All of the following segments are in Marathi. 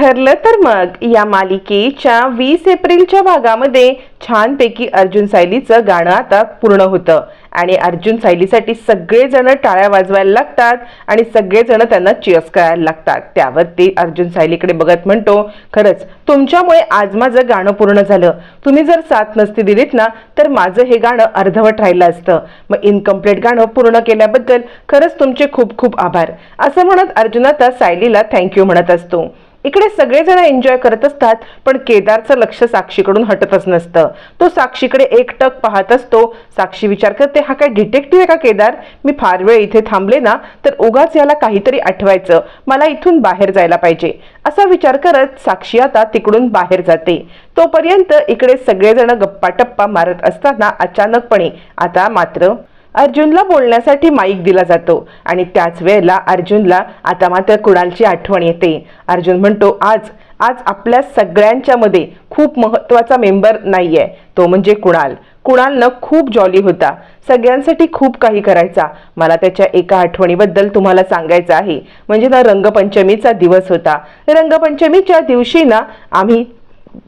ठरलं तर मग. या मालिकेच्या वीस एप्रिलच्या भागामध्ये छानपैकी अर्जुन सायलीचं गाणं आता पूर्ण होतं. आणि अर्जुन सायलीसाठी सगळेजण टाळ्या वाजवायला लागतात आणि सगळेजण त्यांना चिअर्स करायला लागतात. त्यावर ते अर्जुन सायलीकडे बघत म्हणतो खरंच तुमच्यामुळे आज माझं गाणं पूर्ण झालं. तुम्ही जर साथ नसती दिलीत ना तर माझं हे गाणं अर्धवट राहिलं असतं. मग इनकम्प्लीट गाणं पूर्ण केल्याबद्दल खरंच तुमचे खूप खूप आभार. असं म्हणत अर्जुन आता सायलीला थँक्यू म्हणत असतो. इकडे सगळेजण एन्जॉय करत असतात पण केदारचं लक्ष साक्षीकडून हटतच नसतं. तो साक्षीकडे एकटक पाहत असतो. साक्षी विचार करते हा काय डिटेक्टिव्ह आहे का केदार? मी फार वेळ इथे थांबले ना तर उगाच याला काहीतरी आठवायचं. मला इथून बाहेर जायला पाहिजे. असा विचार करत साक्षी आता तिकडून बाहेर जाते. तोपर्यंत इकडे सगळेजण गप्पा टप्पा मारत असताना अचानकपणे आता मात्र अर्जुनला बोलण्यासाठी माईक दिला जातो आणि त्याच वेळेला अर्जुनला आता मात्र कुणालची आठवण येते. अर्जुन म्हणतो आज आज आपल्या सगळ्यांच्या मध्ये खूप महत्त्वाचा मेंबर नाही आहे तो म्हणजे कुणाल. कुणालनं खूप जॉली होता. सगळ्यांसाठी खूप काही करायचा. मला त्याच्या एका आठवणीबद्दल तुम्हाला सांगायचं आहे. म्हणजे ना रंगपंचमीचा दिवस होता. रंगपंचमीच्या दिवशी ना आम्ही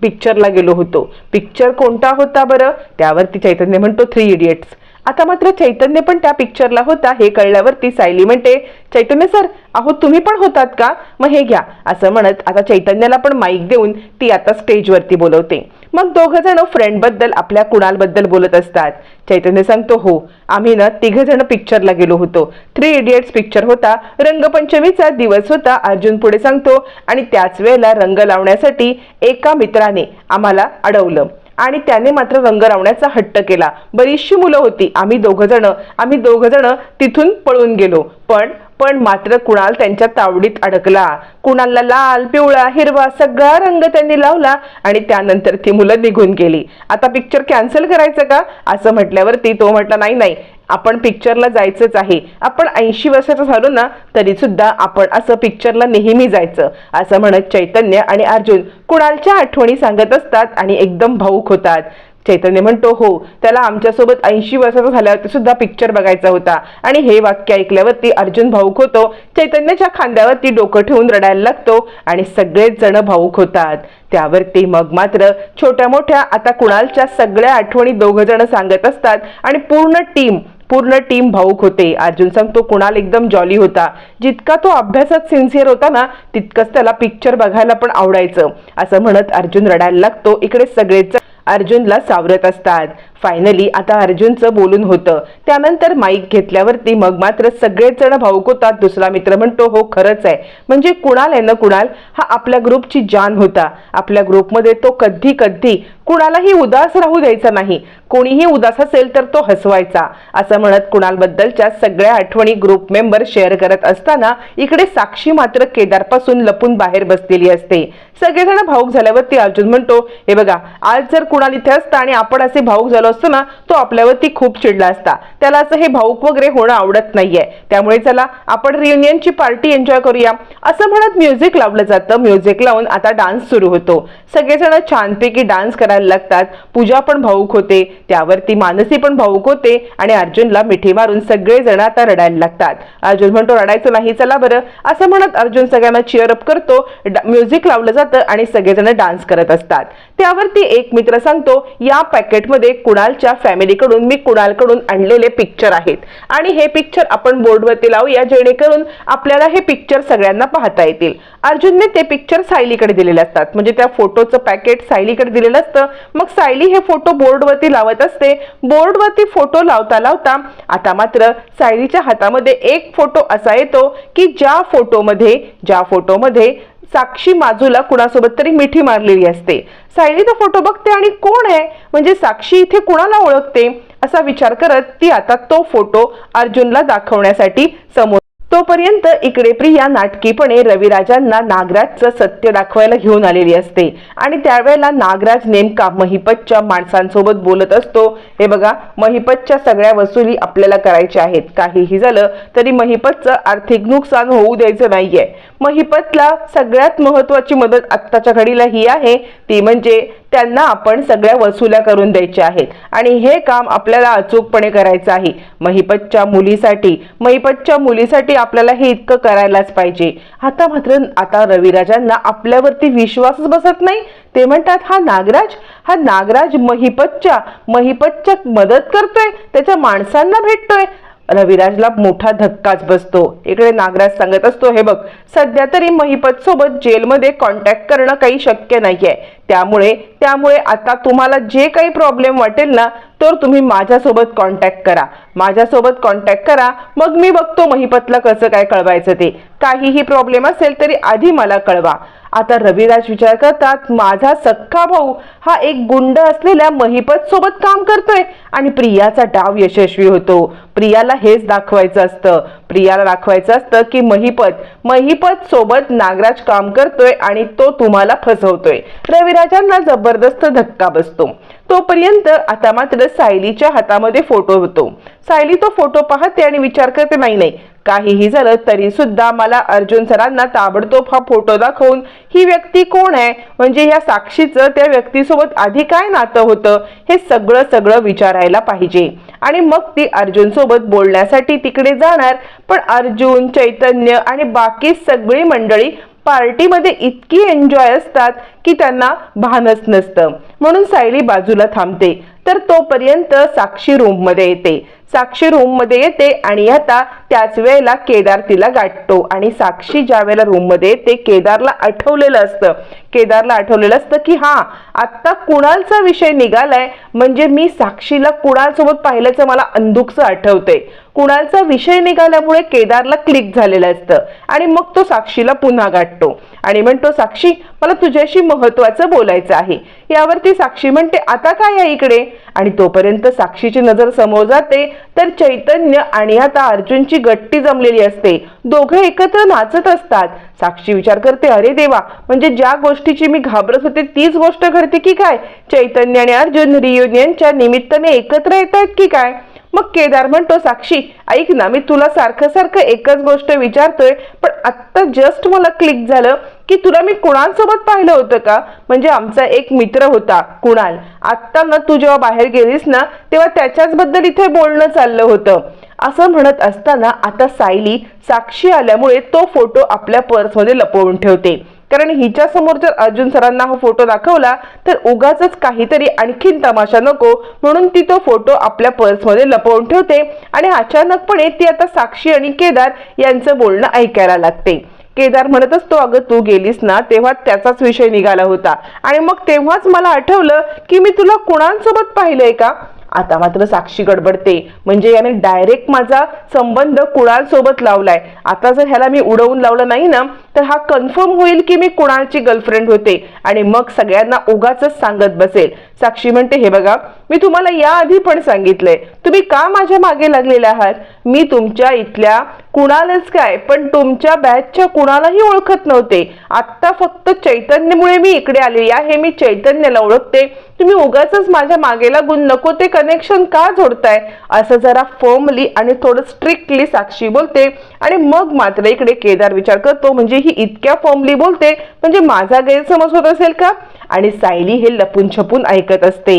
पिक्चरला गेलो होतो. पिक्चर कोणता होता बरं? त्यावरती चैतन्य म्हणतो थ्री इडियट्स आता मात्र चैतन्य पण त्या पिक्चरला होता हे कळल्यावरती सायली म्हणते चैतन्य सर अहो तुम्ही पण होतात का? मग हे घ्या. असं म्हणत आता चैतन्याला पण माईक देऊन ती आता स्टेजवरती बोलवते. मग दोघं जण फ्रेंडबद्दल आपल्या कुणालबद्दल बोलत असतात. चैतन्य सांगतो हो आम्ही ना तिघ जण पिक्चरला गेलो होतो. थ्री इडियट्स पिक्चर होता रंगपंचमीचा दिवस होता अर्जुन पुढे सांगतो आणि त्याच वेळेला रंग लावण्यासाठी एका मित्राने आम्हाला अडवलं. आणि त्याने मात्र रंग लावण्याचा हट्ट केला. बरीचशी मुलं होती. आम्ही दोघंजणं जण आम्ही दोघंजणं जण तिथून पळून गेलो. पण पण मात्र कुणाल त्यांच्या तावडीत अडकला. कुणालला लाल पिवळा हिरवा सगळा रंग त्यांनी लावला आणि त्यानंतर ती मुलं निघून गेली. आता पिक्चर कॅन्सल करायचं का? असं म्हटल्यावरती तो म्हटला नाही नाही आपण पिक्चरला जायचंच आहे. आपण ऐंशी वर्षाचं झालो ना तरी सुद्धा आपण असं पिक्चरला नेहमी जायचं. असं म्हणत चैतन्य आणि अर्जुन कुणालच्या आठवणी सांगत असतात आणि एकदम भाऊक होतात. चैतन्य म्हणतो हो त्याला आमच्यासोबत ऐंशी वर्षाचा झाल्यावरती सुद्धा पिक्चर बघायचा होता. आणि हे वाक्य ऐकल्यावरती अर्जुन भाऊक होतो. चैतन्याच्या खांद्यावरती डोकं ठेवून रडायला लागतो आणि सगळेच जण भाऊक होतात. त्यावरती मग मात्र छोट्या मोठ्या आता कुणालच्या सगळ्या आठवणी दोघं जण सांगत असतात आणि पूर्ण टीम पूर्ण टीम भाऊक होते. अर्जुन सांगतो कुणाल एकदम जॉली होता. जितका तो अभ्यासात सिन्सिअर होता ना तितकंच त्याला पिक्चर बघायला पण आवडायचं. असं म्हणत अर्जुन रडायला लागतो. इकडे सगळेच अर्जुनला सावरत असतात. फायनली आता अर्जुनचं बोलून होतं. त्यानंतर माईक घेतल्यावरती मग मात्र सगळेच जण भाऊक होतात. दुसरा मित्र म्हणतो हो खरंच आहे. म्हणजे कुणाल आहे ना कुणाल? हा आपल्या ग्रुपची जान होता. आपल्या ग्रुपमध्ये तो कधी कधी कुणालाही उदास राहू द्यायचा नाही. कोणीही उदास असेल तर तो हसवायचा. असं म्हणत कुणालबद्दलच्या सगळ्या आठवणी ग्रुप मेंबर शेअर करत असताना इकडे साक्षी मात्र केदारपासून लपून बाहेर बसलेली असते. सगळेजण भाऊक झाल्यावरती अर्जुन म्हणतो हे बघा आज जर कुणाल इथे असता आणि आपण असे भाऊक झालो असतो ना तो आपल्यावरती खूप चिडला असता. त्याला असं हे भाऊक वगैरे होणं आवडत नाहीये. त्यामुळे चला आपण रियुनियनची पार्टी एन्जॉय करूया. असं म्हणत म्युझिक लावलं जातं. म्युझिक लावून आता डान्स सुरू होतो. सगळेजण छानपैकी डान्स करायला लागतात. पूजा पण भाऊक होते. त्यावरती मानसी पण भाऊक होते आणि अर्जुनला मिठी मारून सगळेजण आता रडायला लागतात. अर्जुन म्हणतो रडायचं नाही चला बरं. असं म्हणत अर्जुन सगळ्यांना चिअर अप करतो. म्युझिक लावलं जातं आणि सगळेजण डान्स करत असतात. त्यावरती एक मित्र सांगतो या पॅकेटमध्ये कुणा कुणालच्या फॅमिलीकडून मी कुणालकडून आणलेले पिक्चर आहेत. आणि हे पिक्चर आपण बोर्डवरती लावूया जेणेकरून आपल्याला हे पिक्चर सगळ्यांना पाहता येतील. अर्जुनने ते पिक्चर सायलीकडे दिलेले असतात. म्हणजे त्या फोटोचं पॅकेट सायलीकडे दिलेलं असतं. मग सायली हे फोटो बोर्डवरती लावत असते. बोर्डवरती फोटो लावता लावता आता मात्र सायलीच्या हातामध्ये एक फोटो असा येतो की ज्या फोटोमध्ये ज्या फोटोमध्ये साक्षी माजूला कुणासोबत तरी मिठी मारलेली असते. सायलीचा फोटो बघते आणि कोण आहे? म्हणजे साक्षी इथे कुणाला ओळखते? असा विचार करत ती आता तो फोटो अर्जुनला दाखवण्यासाठी समोर तोपर्यंत इकडे प्रिया नाटकीपणे रविराजांना नागराजचं सत्य दाखवायला घेऊन आलेली असते. आणि त्यावेळेला नागराज नेमका महिपतच्या माणसांसोबत बोलत असतो. हे बघा महिपतच्या सगळ्या वसुली आपल्याला करायच्या आहेत. काहीही झालं तरी महिपतचं आर्थिक नुकसान होऊ द्यायचं नाहीये. महिपतला सगळ्यात महत्वाची मदत आत्ताच्या घडीला ही आहे. ती म्हणजे त्यांना आपण सगळ्या वसुल्या करून द्यायच्या आहेत. आणि हे काम आपल्याला अचूकपणे करायचं आहे. महिपतच्या मुलीसाठी महिपतच्या मुलीसाठी आपल्याला हे इतकं करायलाच पाहिजे. आता मात्र आता रविराजांना आपल्यावरती विश्वासच बसत नाही. ते म्हणतात हा नागराज हा नागराज महिपतच्या महिपतच्या मदत करतोय. त्याच्या माणसांना भेटतोय. रविराजला मोठा धक्काच बसतो. इकडे नागराज सांगत असतो हे बघ सध्या तरी महिपत सोबत जेलमध्ये कॉन्टॅक्ट करणं काही शक्य नाहीये. त्यामुळे त्यामुळे आता तुम्हाला जे काही प्रॉब्लेम वाटेल ना तर तुम्ही माझ्यासोबत कॉन्टॅक्ट करा. माझ्यासोबत कॉन्टॅक्ट करा. मग मी बघतो महिपतला कसं काय कळवायचं ते. काहीही प्रॉब्लेम असेल तरी आधी मला कळवा. आता रविराज विचार करतात माझा सख्खा भाऊ हा एक गुंड असलेल्या महिपत सोबत काम करतोय आणि प्रियाचा डाव यशस्वी होतो. प्रियाला हेच दाखवायचं असतं. प्रियाला दाखवायचं असतं की महिपत महिपत सोबत नागराज काम करतोय आणि तो तुम्हाला फसवतोय. रविराजांना जबरदस्त धक्का बसतो. तोपर्यंत आता मात्र सायलीच्या हातामध्ये फोटो होतो. सायली तो फोटो पाहते आणि विचार करते नाही नाही काहीही झालं तरी सुद्धा मला अर्जुन सरांना ताबडतोब हा फोटो दाखवून ही व्यक्ती कोण आहे? म्हणजे ह्या साक्षीचं त्या व्यक्तीसोबत आधी काय नातं होतं? हे सगळं सगळं विचारायला पाहिजे. आणि मग ती अर्जुन सोबत बोलण्यासाठी तिकडे जाणार. पण अर्जुन चैतन्य आणि बाकी सगळी मंडळी पार्टीमध्ये इतकी एन्जॉय असतात की त्यांना भानच नसतं. म्हणून सायली बाजूला थांबते. तर तोपर्यंत साक्षी रूममध्ये येते. साक्षी रूममध्ये येते आणि आता त्याच वेळेला केदार तिला गाठतो. आणि साक्षी ज्या वेळेला रूममध्ये येते केदारला आठवलेलं असतं. केदारला आठवलेलं असतं की हा आत्ता कुणालचा विषय निघालाय? म्हणजे मी साक्षीला कुणालसोबत पाहिल्याचं मला अंदुकचं आठवतंय. कुणालचा विषय निघाल्यामुळे केदारला क्लिक झालेलं असतं. आणि मग तो साक्षीला पुन्हा गाठतो. आणि म्हणतो साक्षी मला तुझ्याशी महत्वाचं बोलायचं आहे. यावरती साक्षी म्हणते आता काय आहे इकडे? आणि तोपर्यंत साक्षीची नजर समोर जाते. तर चैतन्य आणि आता अर्जुनची गट्टी जमलेली असते. दोघे एकत्र नाचत असतात. साक्षी विचार करते अरे देवा म्हणजे ज्या गोष्टीची मी घाबरत होते तीच गोष्ट घडते की काय? चैतन्य आणि अर्जुन रियुनियनच्या निमित्ताने एकत्र येत आहेत की काय? मग केदार म्हणतो साक्षी ऐक ना मी तुला सारखं सारखं एकच गोष्ट विचारतोय पण आत्ता जस्ट मला क्लिक झालं की तुला मी कुणालसोबत पाहिलं होतं का? म्हणजे आमचा एक मित्र होता कुणाल. आत्ता ना तू जेव्हा बाहेर गेलीस ना तेव्हा त्याच्याच बद्दल इथे बोलणं चाललं होतं. असं म्हणत असताना आता सायली साक्षी आल्यामुळे तो फोटो आपल्या पर्समध्ये लपवून ठेवते. कारण हिच्या समोर जर अर्जुन सरांना हा फोटो दाखवला तर उगाच काहीतरी आणखीन तमाशा नको म्हणून ती तो फोटो आपल्या पर्समध्ये लपवून ठेवते आणि अचानकपणे ती आता साक्षी आणि केदार यांचं बोलणं ऐकायला लागते. केदार म्हणत असतो अगं तू गेलीस ना तेव्हा त्याचाच विषय निघाला होता आणि मग तेव्हाच मला आठवलं की मी तुला कुणांसोबत पाहिलंय का? आता मात्र साक्षी गडबडते. म्हणजे याने डायरेक्ट माझा संबंध कुणालसोबत लावलाय? आता जर ह्याला मी उडवून लावलं नाही ना तर हा कन्फर्म होईल की मी कुणालची गर्लफ्रेंड होते. आणि मग सगळ्यांना उगाच सांगत बसेल. साक्षी म्हणते हे बघा मी तुम्हाला याआधी पण सांगितलंय. तुम्ही का माझ्या मागे लागलेले आहात? मी तुमच्या इथल्या कुणालाच काय पण तुमच्या बॅचच्या कुणालाही ओळखत नव्हते. आत्ता फक्त चैतन्यमुळे मी इकडे आलेली आहे. मी चैतन्याला ओळखते. तुम्ही उगाच माझ्या मागे लागून नको ते कनेक्शन का जोडताय? असं जरा फर्मली आणि थोडं स्ट्रिक्टली साक्षी बोलते आणि मग मात्र इकडे केदार विचार करतो. म्हणजे ही इतक्या फर्मली बोलते म्हणजे माझा गैरसमज होत असेल का? आणि सायली हे लपून छपून ऐकत असते.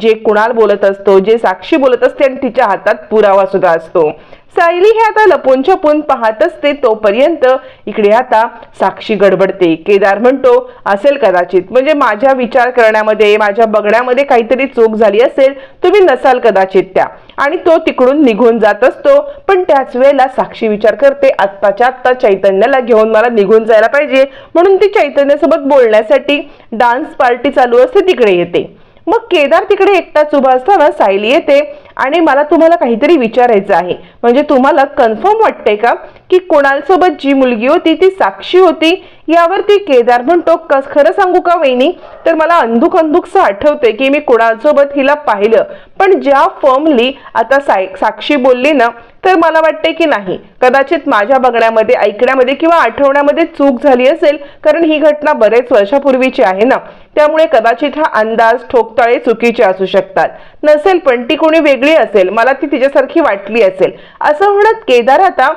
जे कुणाल बोलत असतो जे साक्षी बोलत असते आणि तिच्या हातात पुरावा सुद्धा असतो. सायली हे आता लपून छपून पाहत असते तोपर्यंत. इकडे आता साक्षी गडबडते. केदार म्हणतो असेल कदाचित. म्हणजे माझ्या विचार करण्यामध्ये माझ्या बघण्यामध्ये काहीतरी चूक झाली असेल तुम्ही नसाल कदाचित त्या. आणि तो तिकडून निघून जात असतो. पण त्याच वेळेला साक्षी विचार करते आत्ताच्या आत्ता चैतन्याला घेऊन मला निघून जायला पाहिजे. म्हणून ती चैतन्यासोबत बोलण्यासाठी डान्स पार्टी चालू असते तिकडे येते. मग केदार तिकडे एकटाच उभा असताना सायली येते. आणि मला तुम्हाला काहीतरी विचारायचं आहे. म्हणजे तुम्हाला कन्फर्म वाटते का की कुणालसोबत जी मुलगी होती ती साक्षी होती यावरती केदार म्हणतो कस खरं सांगू का वहिनी? तर मला अंधुक अंधुकसं आठवते की मी कुणालसोबत हिला पाहिलं. पण ज्या फर्मली आता साय साक्षी बोलली ना तर मला वाटते की नाही. कदाचित माझ्या बघण्यामध्ये ऐकण्यामध्ये किंवा आठवण्यामध्ये चूक झाली असेल कारण ही घटना बरेच वर्षापूर्वीची आहे ना. त्यामुळे कदाचित हा अंदाज ठोकताळे चुकीचे असू शकतात. नसेल पण ती कोणी वेगळी असेल मला ती तिच्यासारखी वाटली असेल. असं म्हणत केदार आता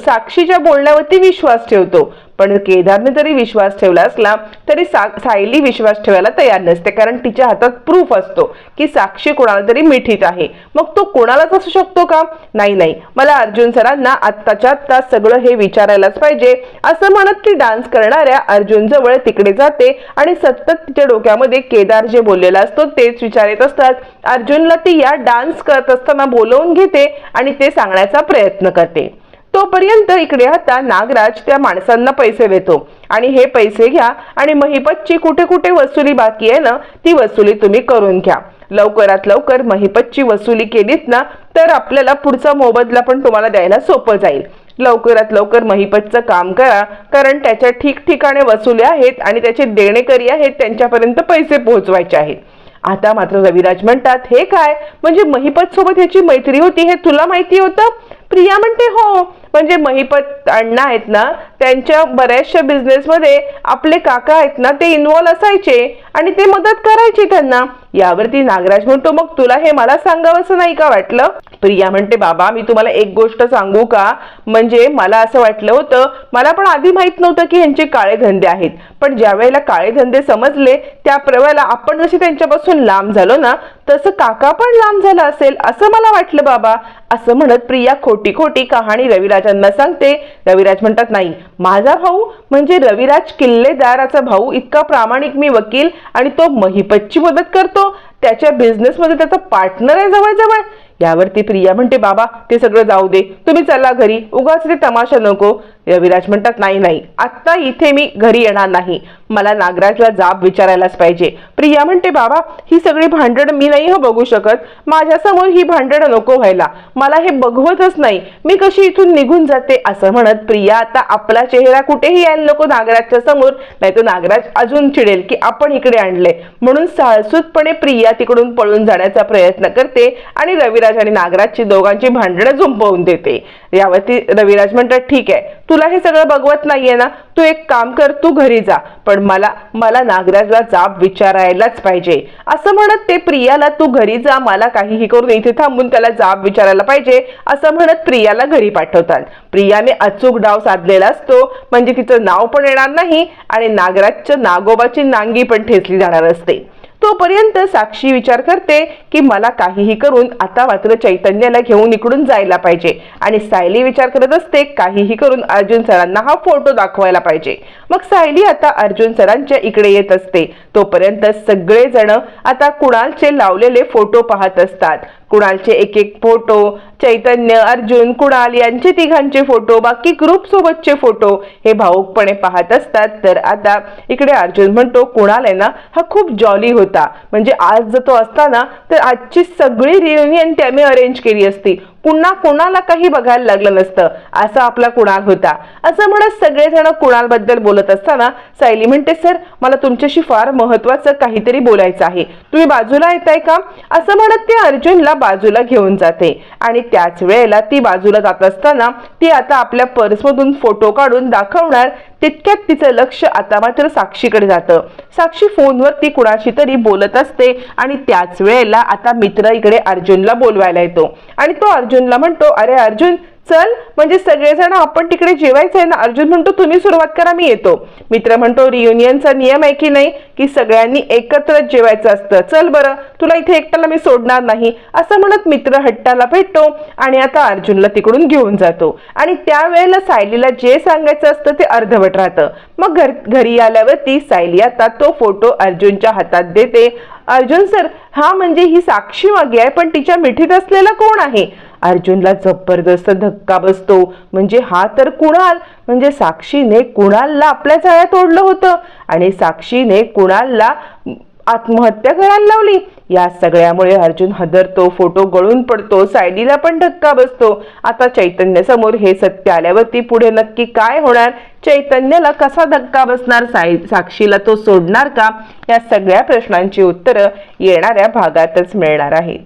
साक्षीच्या बोलण्यावरती विश्वास ठेवतो. पण केदारने जरी विश्वास ठेवला असला तरी सा सायली विश्वास ठेवायला तयार नसते. कारण तिच्या हातात प्रूफ असतो की साक्षी कोणाला तरी मिठीत आहे. मग तो कोणालाच असू शकतो का? नाही नाही. मला अर्जुन सरांना आत्ताच्या आत्ता सगळं हे विचारायलाच पाहिजे. असं म्हणत ती डान्स करणाऱ्या अर्जुन जवळ तिकडे जाते आणि सतत तिच्या डोक्यामध्ये केदार जे बोललेला असतो तेच विचार येत असतात. अर्जुनला ती या डान्स करत असताना बोलवून घेते आणि ते सांगण्याचा प्रयत्न करते. तोपर्यंत इकडे आता नागराज त्या माणसांना पैसे देतो. आणि हे पैसे घ्या आणि महिपतची कुठे कुठे वसुली बाकी आहे ना ती वसुली तुम्ही करून घ्या. लवकरात लवकर महिपतची वसुली केलीत ना तर आपल्याला पुढचा मोबदला पण तुम्हाला द्यायला सोपं जाईल. लवकरात लवकर महिपतचं काम करा कारण त्याच्या ठिकठिकाणी वसुली आहेत आणि त्याचे देणेकरी आहेत त्यांच्यापर्यंत पैसे पोहोचवायचे आहेत. आता मात्र रविराज म्हणतात हे काय? म्हणजे महिपत सोबत ह्याची मैत्री होती हे तुला माहिती होतं? प्रिया म्हणते हो. म्हणजे महिपत अण्णा आहेत ना त्यांच्या बऱ्याचशा बिझनेसमध्ये आपले काका आहेत ना ते इन्व्हॉल्व असायचे आणि ते मदत करायचे त्यांना. यावरती नागराज म्हणतो मग तुला हे मला सांगावंसं नाही का वाटलं? प्रिया म्हणते बाबा मी तुम्हाला एक गोष्ट सांगू का? म्हणजे मला असं वाटलं होतं मला पण आधी माहीत नव्हतं की ह्यांचे काळे धंदे आहेत. पण ज्या वेळेला काळे धंदे समजले त्या वेळेला आपण जशी त्यांच्यापासून लांब झालो ना तसं काका पण लांब झाला असेल असं मला वाटलं बाबा. असं म्हणत प्रिया खोटी खोटी कहाणी रविराजांना सांगते. रविराज म्हणतात नाही माझा भाऊ म्हणजे रविराज किल्लेदाराचा भाऊ. इतका प्रामाणिक मी वकील आणि तो महिपतची मदत करतो. त्याच्या बिझनेसमध्ये त्याचा पार्टनर आहे जवळजवळ. यावरती प्रिया म्हणते बाबा ते सगळं जाऊ दे. तुम्ही चला घरी. उगाच ते तमाशा नको. रविराज म्हणतात नाही नाही आत्ता इथे मी घरी येणार नाही. मला नागराजला जाब विचारायलाच पाहिजे. प्रिया म्हणते बाबा ही सगळी भांडण मी नाही हो बघू शकत. माझ्यासमोर ही भांडण नको व्हायला. मला हे बघवतच नाही. मी कशी इथून निघून जाते? असं म्हणत प्रिया आता आपला चेहरा कुठेही यायला नको नागराजच्या समोर. नाही तो नागराज अजून चिडेल की आपण इकडे आणले. म्हणून साहसूतपणे प्रिया तिकडून पळून जाण्याचा प्रयत्न करते आणि रविराज आणि नागराजची दोघांची भांडणं झुंपवून देते. यावरती रविराज म्हणतात ठीक आहे. तुला हे सगळं बघवत नाहीये ना? तू एक काम कर तू घरी जा. पण मला मला नागराजला जाब विचारायलाच पाहिजे. असं म्हणत ते प्रियाला तू घरी जा मला काहीही करून इथे थांबून त्याला जाब विचारायला पाहिजे. असं म्हणत प्रियाला घरी पाठवतात. प्रियाने अचूक डाव साधलेला असतो. म्हणजे तिचं नाव पण येणार नाही आणि नागराजच्या नागोबाची नांगी पण ठेचली जाणार असते. तोपर्यंत साक्षी विचार करते की मला काहीही करून आता मात्र चैतन्याला घेऊन इकडून जायला पाहिजे. आणि सायली विचार करत असते काहीही करून अर्जुन सरांना हा फोटो दाखवायला पाहिजे. मग सायली आता अर्जुन सरांच्या इकडे येत असते. तोपर्यंत सगळेजण आता कुणालचे लावलेले फोटो पाहत असतात. कुणालचे एक एक फोटो चैतन्य अर्जुन कुणाल यांचे तिघांचे फोटो बाकी ग्रुप सोबतचे फोटो हे भाऊकपणे पाहत असतात. तर आता इकडे अर्जुन म्हणतो कुणाल आहे ना हा खूप जॉली होता. म्हणजे आज जर तो असता ना तर आजची सगळी रियुनियन त्याने अरेंज केली असती. पुन्हा कोणाला काही बघायला लागलं नसतं असा आपला कुणाल होता. असं म्हणत सगळेजण कुणालबद्दल बोलत असताना सायली म्हणते सर मला तुमच्याशी फार महत्वाचं काहीतरी बोलायचं आहे. तुम्ही बाजूला येताय का? असं म्हणत ते अर्जुनला बाजूला घेऊन जाते. आणि त्याच वेळेला ती बाजूला जात असताना ती आता आपल्या पर्समधून फोटो काढून दाखवणार तितक्यात तिचं लक्ष आता मात्र साक्षीकडे जातं. साक्षी फोनवर ती कुणाशी तरी बोलत असते आणि त्याच वेळेला आता मित्र इकडे अर्जुनला बोलवायला येतो. आणि तो अर्जुनला म्हणतो अरे अर्जुन चल म्हणजे सगळेजण आपण तिकडे जेवायचं आहे ना? अर्जुन म्हणतो तुम्ही सुरुवात करा मी येतो. मित्र म्हणतो रियुनियनचा नियम आहे की नाही? की सगळ्यांनी एकत्रच जेवायचं असतं. चल बरं तुला इथे एकट्याला मी सोडणार नाही. असं म्हणत मित्र हट्टाला भेटतो आणि आता अर्जुनला तिकडून घेऊन जातो. आणि त्यावेळेला सायलीला जे सांगायचं असतं ते अर्धवट राहतं. मग घर घरी आल्यावरती सायली आता तो फोटो अर्जुनच्या हातात देते. अर्जुन सर हा म्हणजे ही साक्षी मागे आहे पण तिच्या मिठीत असलेला कोण आहे? अर्जुनला जबरदस्त धक्का बसतो. म्हणजे हा तर कुणाल? म्हणजे साक्षीने कुणालला आपल्या जाळ्यात ओढलं होतं. आणि साक्षीने कुणालला आत्महत्या करायला लावली. या सगळ्यामुळे अर्जुन हदरतो फोटो गळून पडतो सायलीला पण धक्का बसतो. आता चैतन्य समोर हे सत्य आल्यावरती पुढे नक्की काय होणार? चैतन्याला कसा धक्का बसणार? साई साक्षीला तो सोडणार का? या सगळ्या प्रश्नांची उत्तरं येणाऱ्या भागातच मिळणार आहेत.